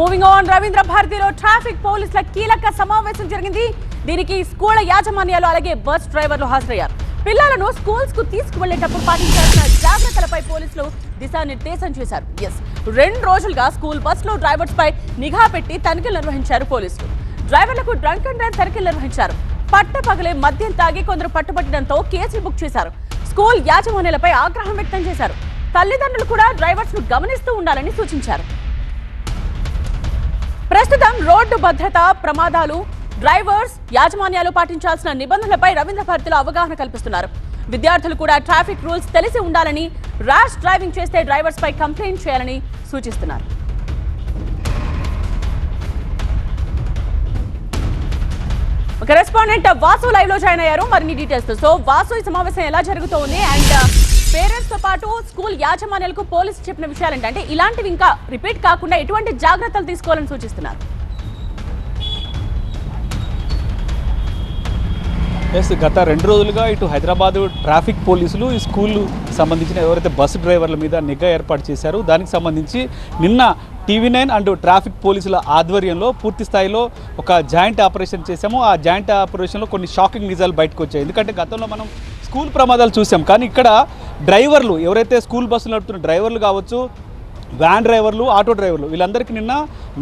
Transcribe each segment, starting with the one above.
Moving on Ravindra భారతిలో traffic పోలీసుల కీలక సమావేశం జరిగింది. దీనికి స్కూల్ యాజమాన్యాలు అలాగే బస్ డ్రైవర్లు హాజరయ్యారు. పిల్లలను స్కూల్స్కు తీసుకువెళ్ళేటప్పుడు పాటించాల్సిన జాగ్రత్తలపై పోలీసులు దిశానిర్దేశం చేశారు. ఎస్ రెండు రోజులుగా స్కూల్ బస్సులో డ్రైవర్స్ పై నిఘా పెట్టి తనిఖీలు నిర్వహించారు పోలీసులు. డ్రైవర్లకు డ్రంక్ అండ్ డ్రైవ్ తనిఖీలు నిర్వహించారు. పట్టపగలే మద్యం తాగి కొందరు పట్టుబట్టడంతో కేసులు బుక్ చేశారు. స్కూల్ యాజమాన్యాలపై ఆగ్రహం వ్యక్తం చేశారు. తల్లిదండ్రులు కూడా డ్రైవర్స్ను గమనిస్తూ ఉండాలని సూచించారు. ప్రస్తుతం రోడ్డు భద్రత ప్రమాదాలు డ్రైవర్స్ యాజమాన్యాలు పాటించాల్సిన నిబంధనలపై రవీంద్ర భారతిలో అవగాహన కల్పిస్తున్నారు. విద్యార్థులు కూడా ట్రాఫిక్ రూల్స్ తెలిసి ఉండాలని ర్యాష్ డ్రైవింగ్ చేస్తే డ్రైవర్స్ పై కంప్లైంట్ చేయాలని సూచిస్తున్నారు. ఒక రెస్పాండెంట్ వాసు లైవ్లో జాయిన్ అయ్యారు. మరిన్ని డీటెయిల్స్ సో వాసు ఈ సమావేశం ఎలా జరుగుతోంది? అండ్ uh, పేరెంట్స్తో పాటు స్కూల్ యాజమాన్యాలకు పోలీసు చెప్పిన విషయాలు ఏంటంటే ఇలాంటివి ఇంకా రిపీట్ కాకుండా ఎటువంటి జాగ్రత్తలు తీసుకోవాలని సూచిస్తున్నారు? ఎస్ గత రెండు రోజులుగా ఇటు హైదరాబాద్ ట్రాఫిక్ పోలీసులు ఈ స్కూల్ సంబంధించిన ఎవరైతే బస్సు డ్రైవర్ల మీద నిఘా ఏర్పాటు చేశారో దానికి సంబంధించి నిన్న టీవీ నైన్ అండ్ ట్రాఫిక్ పోలీసుల ఆధ్వర్యంలో పూర్తి స్థాయిలో ఒక జాయింట్ ఆపరేషన్ చేశాము. ఆ జాయింట్ ఆపరేషన్లో కొన్ని షాకింగ్ నిజాలు బయటకు వచ్చాయి. ఎందుకంటే గతంలో మనం స్కూల్ ప్రమాదాలు చూసాం కానీ ఇక్కడ డ్రైవర్లు ఎవరైతే స్కూల్ బస్సులు నడుపుతున్న డ్రైవర్లు కావచ్చు వ్యాన్ డ్రైవర్లు ఆటో డ్రైవర్లు వీళ్ళందరికీ నిన్న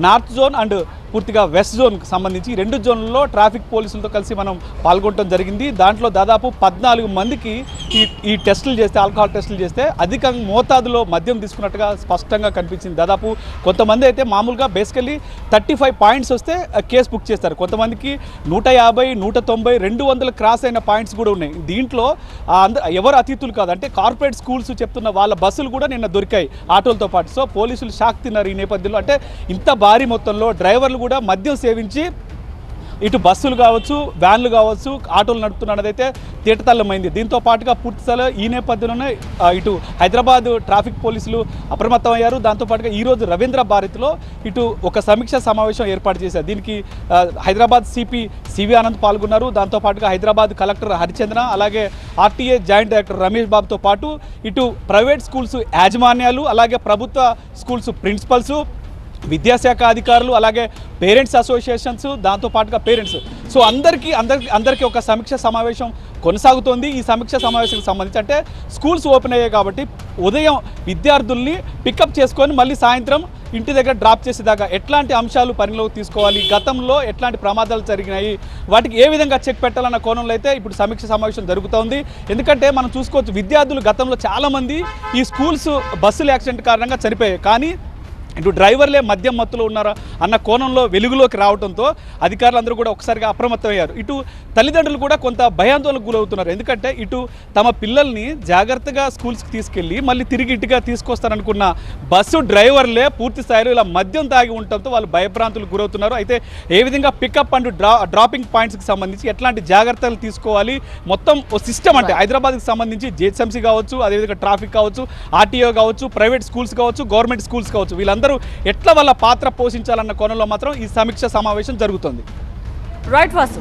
నార్త్ జోన్ అండ్ పూర్తిగా వెస్ట్ జోన్కి సంబంధించి రెండు జోన్లలో ట్రాఫిక్ పోలీసులతో కలిసి మనం పాల్గొనడం జరిగింది. దాంట్లో దాదాపు పద్నాలుగు మందికి ఈ ఈ టెస్టులు చేస్తే ఆల్కహాల్ టెస్టులు చేస్తే అధిక మోతాదులో మద్యం తీసుకున్నట్టుగా స్పష్టంగా కనిపించింది. దాదాపు కొంతమంది అయితే మామూలుగా బేసికలీ థర్టీ ఫైవ్ పాయింట్స్ వస్తే కేసు బుక్ చేస్తారు. కొంతమందికి నూట యాభై నూట తొంభై రెండు వందల క్రాస్ అయిన పాయింట్స్ కూడా ఉన్నాయి. దీంట్లో ఎవరు అతిథులు కాదు అంటే కార్పొరేట్ స్కూల్స్ చెప్తున్న వాళ్ళ బస్సులు కూడా నిన్న దొరికాయి ఆటోలతో పాటు. సో పోలీసులు షాక్ తిన్నారు ఈ నేపథ్యంలో. అంటే ఇంత భారీ మొత్తంలో డ్రైవర్లు కూడా మద్యం సేవించి ఇటు బస్సులు కావచ్చు వ్యాన్లు కావచ్చు ఆటోలు నడుపుతున్నదైతే తీటతల్లమైంది. దీంతో పాటుగా పూర్తి స్థాయిలో ఈ నేపథ్యంలోనే ఇటు హైదరాబాద్ ట్రాఫిక్ పోలీసులు అప్రమత్తం అయ్యారు దాంతోపాటుగా ఈరోజు రవీంద్ర భారతిలో ఇటు ఒక సమీక్ష సమావేశం ఏర్పాటు చేశారు. దీనికి హైదరాబాద్ సిపి సివి ఆనంద్ పాల్గొన్నారు. దాంతో పాటుగా హైదరాబాద్ కలెక్టర్ హరిచంద్ర అలాగే ఆర్టీఏ జాయింట్ డైరెక్టర్ రమేష్ బాబుతో పాటు ఇటు ప్రైవేట్ స్కూల్స్ యాజమాన్యాలు అలాగే ప్రభుత్వ స్కూల్స్ ప్రిన్సిపల్స్ విద్యాశాఖ అధికారులు అలాగే పేరెంట్స్ అసోసియేషన్స్ దాంతో పాటుగా పేరెంట్స్. సో అందరికీ అందరికి అందరికీ ఒక సమీక్ష సమావేశం కొనసాగుతోంది. ఈ సమీక్ష సమావేశానికి సంబంధించి అంటే స్కూల్స్ ఓపెన్ అయ్యాయి కాబట్టి ఉదయం విద్యార్థుల్ని పికప్ చేసుకొని మళ్ళీ సాయంత్రం ఇంటి దగ్గర డ్రాప్ చేసేదాకా ఎట్లాంటి అంశాలు పరిగణలోకి తీసుకోవాలి గతంలో ఎట్లాంటి ప్రమాదాలు జరిగినాయి వాటికి ఏ విధంగా చెక్ పెట్టాలన్న కోణంలో అయితే ఇప్పుడు సమీక్ష సమావేశం జరుగుతోంది. ఎందుకంటే మనం చూసుకోవచ్చు విద్యార్థులు గతంలో చాలామంది ఈ స్కూల్స్ బస్సుల యాక్సిడెంట్ కారణంగా చనిపోయాయి. కానీ ఇటు డ్రైవర్లే మద్యం మత్తులో ఉన్నారా అన్న కోణంలో వెలుగులోకి రావడంతో అధికారులందరూ కూడా ఒకసారిగా అప్రమత్తమయ్యారు. ఇటు తల్లిదండ్రులు కూడా కొంత భయాందోళనకు గురవుతున్నారు. ఎందుకంటే ఇటు తమ పిల్లల్ని జాగ్రత్తగా స్కూల్స్కి తీసుకెళ్ళి మళ్ళీ తిరిగి ఇంటిగా తీసుకొస్తారనుకున్న బస్సు డ్రైవర్లే పూర్తి స్థాయిలో ఇలా మద్యం తాగి ఉండటంతో వాళ్ళు భయభ్రాంతులకు గురవుతున్నారు. అయితే ఏ విధంగా పికప్ అండ్ డ్రా డ్రాపింగ్ పాయింట్స్కి సంబంధించి ఎట్లాంటి జాగ్రత్తలు తీసుకోవాలి? మొత్తం ఓ సిస్టమ్ అంటే హైదరాబాద్కి సంబంధించి జిహెచ్ఎంసీ కావచ్చు అదేవిధంగా ట్రాఫిక్ కావచ్చు ఆర్టీఓ కావచ్చు ప్రైవేట్ స్కూల్స్ కావచ్చు గవర్నమెంట్ స్కూల్స్ కావచ్చు వీళ్ళందరూ ఎట్లా వాళ్ళ పాత్ర పోషించాలన్న కోణంలో మాత్రం ఈ సమీక్ష సమావేశం జరుగుతుంది. రైట్ వాసు.